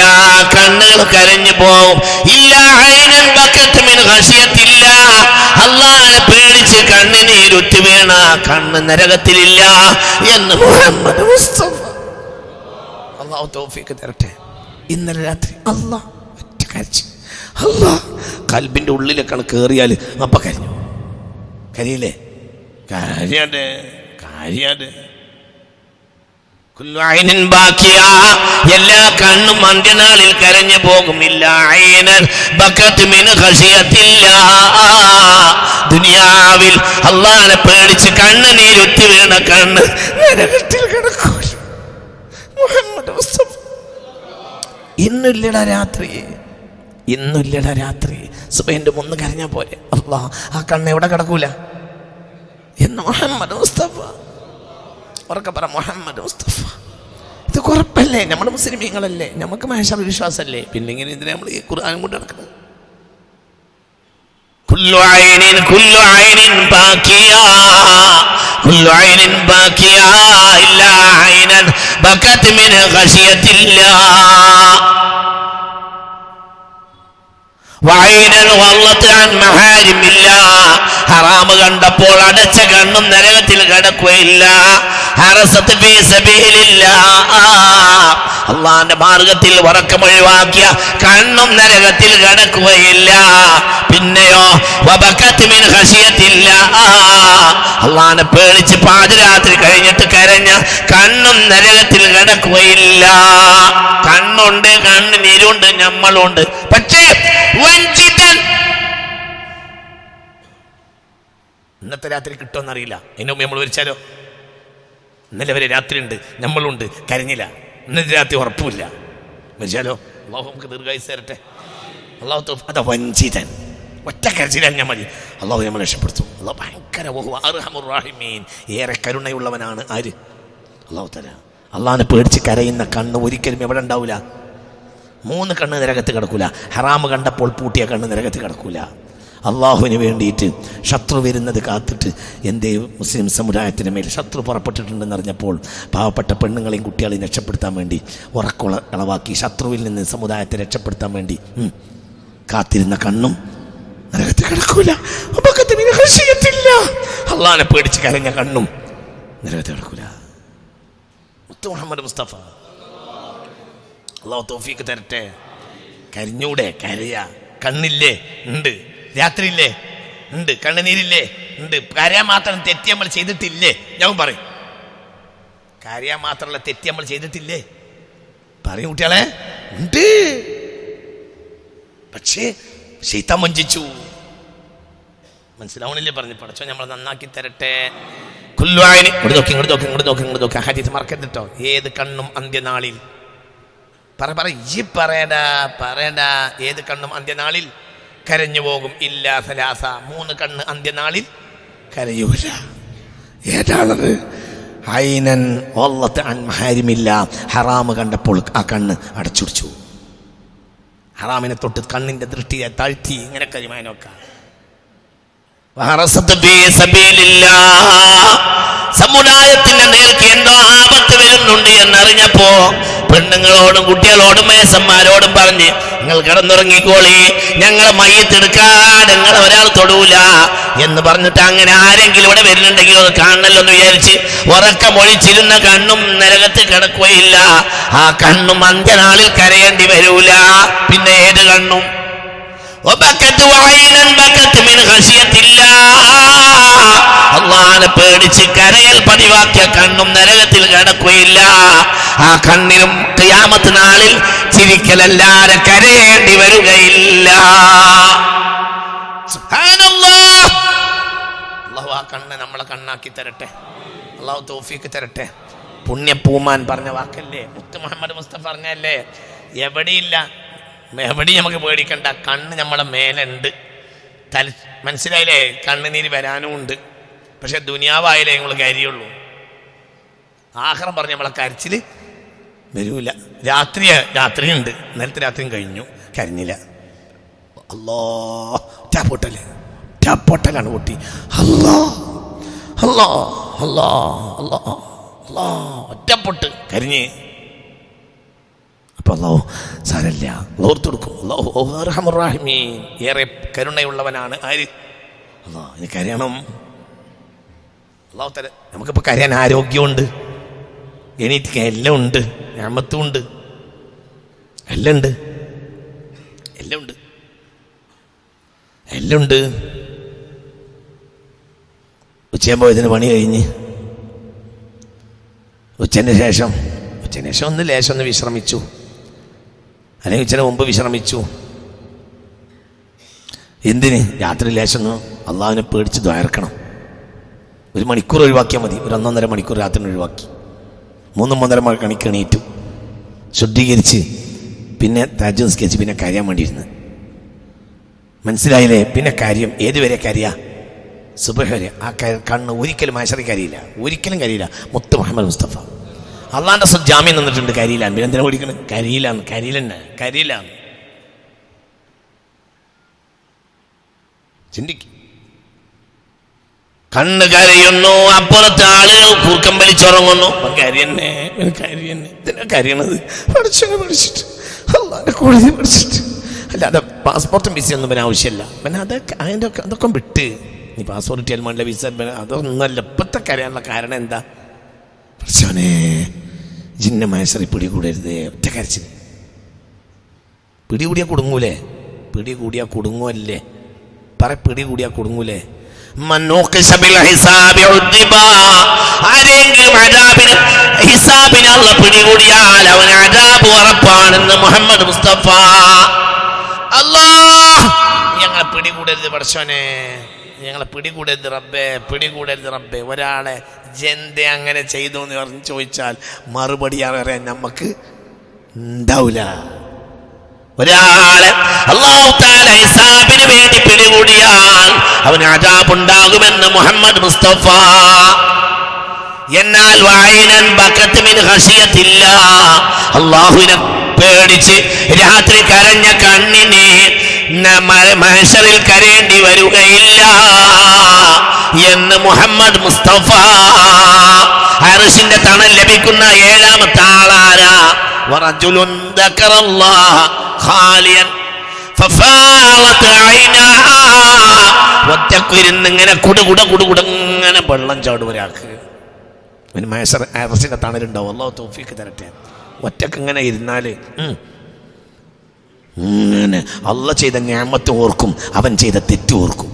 എല്ലാ കണ്ണുകളും കരഞ്ഞു പോവും. അള്ളാഹനെ പേടിച്ച് കണ്ണിനീരുറ്റി വീണ കണ്ണ് നരകത്തിലില്ല എന്ന് മുഹമ്മദ് അള്ളാഹു തരട്ടെ. ഇന്നലെ രാത്രി അള്ളാഹ് ഒറ്റ കരച്ച് അള്ളാഹ് കൽബിന്റെ ഉള്ളിലേക്കാണ് കയറിയാൽ അപ്പ കരഞ്ഞു. കരിയില്ലേ? കാര്യാണ്ട് കാര്യാണ്ട് എല്ലാ കണ്ണും അന്ത്യനാളിൽ കരഞ്ഞു പോകുമില്ല. ദുനിയാവിൽ അള്ളാനെ പേടിച്ച് കണ്ണ് നീരുത്തി വീണ കണ്ണ് നരകത്തിൽ ഇന്നില്ലട രാത്രി. ഇന്നില്ലട രാത്രി. സുബൈന്റെ മുന്ന് കരഞ്ഞാൽ പോലെ അള്ളാ ആ കണ്ണ് എവിടെ കിടക്കൂല? എന്ന് മുഹമ്മദ് മുസ്തഫ. ഉറക്കെ പറ മുഹമ്മദ് മുസ്തഫ ഇത് കുഴപ്പല്ലേ നമ്മൾ മുസ്ലിമീങ്ങളല്ലേ നമുക്ക് മഹേഷ വിശ്വാസമല്ലേ പിന്നെ ഇങ്ങനെ എന്തിനാ നമ്മൾ ഈ ഖുർആൻ കൊണ്ട് നടക്കുന്നത് كل عين كل عين باكية كل عين باكية إلا عينا بكت من خشية الله ഹറാമ കണ്ടപ്പോൾ അടച്ച കണ്ണും നരകത്തിൽ കിടക്കുകയില്ല. അള്ളാന്റെ മാർഗത്തിൽ ഉറക്കമൊഴിവാക്കിയ കണ്ണും നരകത്തിൽ കടക്കുകയില്ല. പിന്നെയോ അള്ളാനെ പേടിച്ച് പാതിരാത്രി കഴിഞ്ഞിട്ട് കരഞ്ഞ കണ്ണും നരകത്തിൽ കടക്കുകയില്ല. കണ്ണുണ്ട് കണ്ണിനിരുണ്ട് നമ്മളുണ്ട് പക്ഷേ വഞ്ചിതൻ ഇന്നത്തെ രാത്രി കിട്ടുമെന്നറിയില്ല. അതിന് മുമ്പ് നമ്മൾ വിളിച്ചാലോ? ഇന്നലെ വരെ രാത്രി ഉണ്ട് നമ്മളുണ്ട് കരഞ്ഞില്ല. ഇന്നത്തെ രാത്രി ഉറപ്പില്ല വിളിച്ചാലോ? അള്ളാഹു നമുക്ക് ദീർഘായുസ് തരട്ടെ. അള്ളാഹു അതാ വഞ്ചിതൻ ഒറ്റ കരച്ചിലാൽ ഞാൻ മതി. അള്ളാഹു നമ്മൾ രക്ഷപ്പെടുത്തും. അള്ളാഹു ഭയങ്കര ഏറെ കരുണയുള്ളവനാണ് ആര്? അള്ളാഹു തല അള്ളാഹിനെ പേടിച്ച് കരയുന്ന കണ്ണ് ഒരിക്കലും എവിടെ ഉണ്ടാവില്ല മൂന്ന് കണ്ണ് നരകത്ത് കിടക്കൂല. ഹറാമ് കണ്ടപ്പോൾ പൂട്ടിയ കണ്ണ് നരകത്ത് കിടക്കൂല. അള്ളാഹുവിന് വേണ്ടിയിട്ട് ശത്രു വരുന്നത് കാത്തിട്ട് എന്റെ മുസ്ലിം സമുദായത്തിന് മേൽ ശത്രു പുറപ്പെട്ടിട്ടുണ്ടെന്ന് അറിഞ്ഞപ്പോൾ പാവപ്പെട്ട പെണ്ണുങ്ങളെയും കുട്ടികളെയും രക്ഷപ്പെടുത്താൻ വേണ്ടി ഉറക്കുള ഇളവാക്കി ശത്രുവിൽ നിന്ന് സമുദായത്തെ രക്ഷപ്പെടുത്താൻ വേണ്ടി കാത്തിരുന്ന കണ്ണും നരകത്തിൽ കിടക്കൂല. അപകടത്തിന് രഹസ്യത്തില്ല അള്ളാഹിനെ പേടിച്ച് കരഞ്ഞ കണ്ണും നരകത്തിൽ കിടക്കൂല. മുത്തു മുഹമ്മദ് മുസ്തഫ. അള്ളാഹു തോഫീക്ക് തരട്ടെ. കരിഞ്ഞൂടെ കരയ. കണ്ണില്ലേ? ഉണ്ട്. രാത്രിയില്ലേ? ഉണ്ട്. കണ്ണുനീരില്ലേ? ഉണ്ട്. കരയാൻ മാത്രം തെറ്റി നമ്മൾ ചെയ്തിട്ടില്ലേ? ഞാൻ പറയും. കരയാൻ മാത്രമല്ല തെറ്റി നമ്മൾ ചെയ്തിട്ടില്ലേ? പറയും കുട്ടികളെ. ഉണ്ട്. പക്ഷേ ശീത വഞ്ചിച്ചു. മനസ്സിലാവണില്ലേ? പറഞ്ഞു പഠിച്ചോ നമ്മൾ നന്നാക്കി തരട്ടെ. കുല്ലുവായന് ഇങ്ങോട്ട് നോക്കി ഇങ്ങോട്ട് നോക്കി ഇങ്ങോട്ട് നോക്കി ഇങ്ങോട്ട് നോക്കി. ഹദീസ് മറക്കരുത് കേട്ടോ ഏത് കണ്ണും അന്ത്യനാളിൽ. പറ പറ ഈ പറയടാ പറയടാ. ഏത് കണ്ണും അന്ത്യനാളിൽ കരഞ്ഞു പോകും. ഇല്ല സലാസ. മൂന്ന് കണ്ണ് അന്ത്യനാളിൽ കരയൂല. ഏതാണത്? ഐനൻ അൻഹാരിമില്ല ഹറാമ് കണ്ടപ്പോൾ ആ കണ്ണ് അടച്ചുടിച്ചു. ഹറാമിനെ തൊട്ട് കണ്ണിന്റെ ദൃഷ്ടിയെ താഴ്ത്തി. ഇങ്ങനെ കരിമാനൊക്കെ വഹറസത്ത് പെണ്ണുങ്ങളോടും കുട്ടികളോടും മേസന്മാരോടും പറഞ്ഞ് നിങ്ങൾ കിടന്നുറങ്ങിക്കോളി. ഞങ്ങളെ മയ്യത്തെടുക്കാൻ നിങ്ങൾ ഒരാൾ തൊടൂല. എന്ന് പറഞ്ഞിട്ട് അങ്ങനെ ആരെങ്കിലും ഇവിടെ വരുന്നുണ്ടെങ്കിൽ അത് കാണണല്ലോ എന്ന് വിചാരിച്ച് ഉറക്കമൊഴിച്ചിരുന്ന കണ്ണും നരകത്ത് കിടക്കുകയില്ല. ആ കണ്ണും അന്ത്യനാളിൽ കരയേണ്ടി വരൂല. പിന്നെ ഏത് കണ്ണും? അള്ളാനെ പേടിച്ച് കരയൽ പതിവാക്കിയ കണ്ണും നരകത്തിൽ കിടക്കുകയില്ല. ആ കണ്ണിനും ക്യാമത്ത് നാളിൽ ചിരിക്കലല്ലാതെ കരയേണ്ടി വരികയില്ല. അള്ളാഹു ആ കണ്ണ് നമ്മളെ കണ്ണാക്കി തരട്ടെ. അള്ളാഹു തോഫിക്ക് തരട്ടെ. പുണ്യപ്പൂമാൻ പറഞ്ഞ വാക്കല്ലേ? മുത്ത് മുഹമ്മദ് മുസ്തഫ പറഞ്ഞല്ലേ എവിടെയില്ല. എവിടെ നമുക്ക് പേടിക്കണ്ട. കണ്ണ് നമ്മളെ മേലുണ്ട്. തല മനസ്സിലായില്ലേ? കണ്ണുനീര് വരാനും ഉണ്ട്. പക്ഷെ ദുനിയാവായാലേ നിങ്ങൾ കരിയുള്ളൂ. ആഹ്റം പറഞ്ഞ് നമ്മളെ കരച്ചിൽ വരൂല. രാത്രി രാത്രിയുണ്ട്. ഇന്നലത്തെ രാത്രിയും കഴിഞ്ഞു. കരഞ്ഞില്ല. അല്ലോ ചാപ്പൊട്ടൽ ചാപ്പൊട്ടലാണ് പൊട്ടി. അല്ലോ അല്ലോ അല്ലോ അല്ലോ അല്ലോ ഒറ്റപ്പൊട്ട് കരിഞ്ഞ്. അപ്പൊ അല്ലോ സാരല്ല ഓർത്തു കൊടുക്കും. അള്ളാഹു ഏറെ കരുണയുള്ളവനാണ് ആര്? അല്ലോ ഇനി കരയണം. അള്ളാഹു തല നമുക്കിപ്പോൾ കരയാൻ ആരോഗ്യമുണ്ട്. എണീറ്റ് എല്ലാം ഉണ്ട്. ഞാമത്തും ഉണ്ട് എല്ലാം ഉണ്ട് എല്ലാം ഉണ്ട് എല്ലാം ഉണ്ട് ഉച്ചയാകുമ്പോഴത്തിന് പണി കഴിഞ്ഞ്. ഉച്ചന് ശേഷം ഉച്ചന് ശേഷം ഒന്ന് ലേശം ഒന്ന് വിശ്രമിച്ചു. അല്ലെങ്കിൽ ഉച്ചന് മുമ്പ് വിശ്രമിച്ചു. എന്തിന്? രാത്രി ലേശം ഒന്ന് അള്ളാവിനെ പേടിച്ച് ദ്വയർക്കണം ഒരു മണിക്കൂർ ഒഴിവാക്കിയാൽ മതി. ഒരു ഒന്നൊന്നര മണിക്കൂർ രാത്രി ഒഴിവാക്കി മൂന്നും മൂന്നര മണിക്ക് എണീറ്റു. ശുദ്ധീകരിച്ച് പിന്നെ താജ് നിസ്കരിച്ച് പിന്നെ കരയാൻ വേണ്ടിയിരുന്നു. മനസ്സിലായില്ലേ? പിന്നെ കാര്യം ഏതുവരെ കരയ? സുബഹ വരെ. ആ കണ്ണ് ഒരിക്കലും മാഷറി കരിയില്ല. ഒരിക്കലും കരിയില്ല. മുത്ത് മുഹമ്മദ് മുസ്തഫ. അള്ളാന്റെ ജാമ്യം നിന്നിട്ടുണ്ട് കരിയില്ല. പിന്നെ എന്തിനാ ഓടിക്കണം? കരിയിലാണ് കരിയിലെന്നെ കരിയിലാണ് ചിന്തിക്കും. കണ്ണ് കരയുന്നു അപ്പുറത്തെ ആളുകൾ കൂർക്കം വലിച്ചുറങ്ങുന്നു. അല്ലാതെ പാസ്പോർട്ടും വിസ ഒന്നും പിന്നെ ആവശ്യമില്ല. പിന്നെ അതൊക്കെ അതിന്റെ ഒക്കെ അതൊക്കെ വിട്ട്. നീ പാസ്പോർട്ട് കിട്ടിയാൽ വേണ്ട വിസ അതൊന്നല്ല ഇപ്പത്തെ കരയാനുള്ള കാരണം എന്താ? പഠിച്ചവനെ ജിന്ന മഹേശ്വരി പിടികൂടരുത്. ഒറ്റ കരച്ചിൽ. പിടികൂടിയാൽ കുടുങ്ങൂലേ? പിടികൂടിയാൽ കുടുങ്ങുമല്ലേ പറ പിടികൂടിയാൽ കുടുങ്ങൂലേ? ആരെങ്കിലും അള്ള പിടികൂടിയാൽ അവൻ അജാബ് ഉറപ്പാണെന്ന് മുഹമ്മദ് മുസ്തഫ. അല്ലാ ഞങ്ങളെ പിടികൂടരുത് പടച്ചോനെ ഞങ്ങളെ പിടികൂടരുത് റബ്ബേ പിടികൂടരുത് റബ്ബേ. ഒരാളെ ജന്ത അങ്ങനെ ചെയ്തു എന്ന് പറഞ്ഞ് ചോദിച്ചാൽ മറുപടി അറിയാൻ നമുക്ക് ഉണ്ടാവില്ല ഒരാളെ അള്ളാഹു താല ഹിസാബിന് വേണ്ടി പിടികൂടിയാൽ അവന് അജാബുണ്ടാകുമെന്ന് മുഹമ്മദ് മുസ്തഫ എന്നാൽ വായനൻ ബക്കത്തുമിൻ ഹഷിയത്തില്ല അള്ളാഹുവിനെ പേടിച്ച് രാത്രി കരഞ്ഞ കണ്ണിന് ന- മ- മഹശറിൽ കരയേണ്ടി വരികയില്ല എന്ന് മുഹമ്മദ് മുസ്തഫ അർഷിന്റെ തണൽ ലഭിക്കുന്ന ഏഴാമത്തെ ആളാരാ ورجل ذكر الله خاليا ففاضت عيناها ഒറ്റക്കുരുന്ന് ഇങ്ങനെ കുടുകുട കുടുകുട ഇങ്ങനെ വെള്ളം ചാടും ഒരാൾക്ക്. പിന്നെ മൈസർ അറസിന്റെ തണലുണ്ടാവും. അല്ലോ തോഫിക്ക് തരട്ടെ. ഒറ്റയ്ക്ക് ഇങ്ങനെ ഇരുന്നാൽ. ഇങ്ങനെ അല്ല ചെയ്ത ഞാമത്ത് ഓർക്കും അവൻ ചെയ്ത തെറ്റ് ഓർക്കും.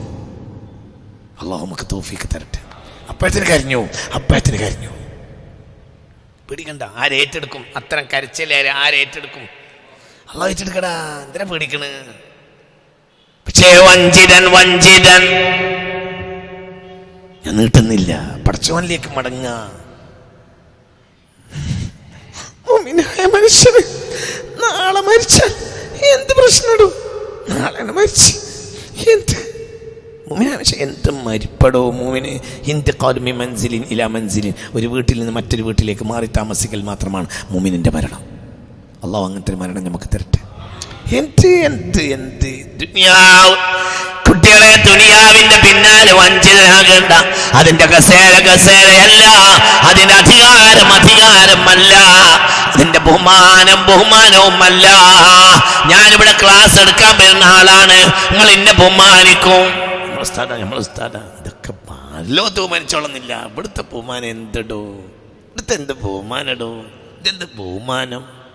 അള്ളാഹു നമുക്ക് തോഫിക്ക് തരട്ടെ. അപ്പഴത്തിന് കരഞ്ഞു. അപ്പഴത്തിന് കരഞ്ഞു. പിടിക്കണ്ട. ആരേറ്റെടുക്കും അത്തരം കരച്ചിലേറെ ആരേറ്റെടുക്കും അള്ളാഹ് വെച്ചെടുക്കടാ എന്തിനാ പേടിക്കണ്? പക്ഷേ വഞ്ചിതൻ വഞ്ചിതൻ. ഞാൻ നീട്ടുന്നില്ല. പടച്ചവനിലേക്ക് മടങ്ങ മനുഷ്യന് നാളെ മരിച്ചാൽ എന്ത് പ്രശ്നമിടും? നാളെ മരിച്ച്. എന്ത്? എന്ത് മരിപ്പടോ? മൂമിന് ഹിന്ദ് കാലുമി മൻസിലിൻ ഇല മൻസിലിൻ ഒരു വീട്ടിൽ നിന്ന് മറ്റൊരു വീട്ടിലേക്ക് മാറി താമസിക്കൽ മാത്രമാണ് മൂമിനിന്റെ മരണം. അള്ളാഹു അങ്ങനത്തെ ഒരു മരണം നമുക്ക് തരട്ടെ. എന്ത് എന്ത് എന്ത്? ദുനിയാവ് കുട്ടികളെ ദുനിയാവിന്റെ പിന്നാലെ വഞ്ചിതരാകേണ്ട. അതിന്റെ കസേര കസേരയല്ല. അതിന്റെ അധികാരം അധികാരമല്ല. അതിന്റെ ബഹുമാനം ബഹുമാനവുമല്ല. ഞാനിവിടെ ക്ലാസ് എടുക്കാൻ വരുന്ന ആളാണ്. നിങ്ങൾ എന്നെ ബഹുമാനിക്കും. ഉസ്താദ നമ്മൾ ഉസ്താദ. ഇതൊക്കെ ലോകത്ത് ബഹുമാനിച്ചോളുന്നില്ല ഇവിടുത്തെ ബഹുമാനം എന്തിടോ? ഇവിടുത്തെ എന്ത് ബഹുമാനടോ? ഇതെന്ത് ബഹുമാനം?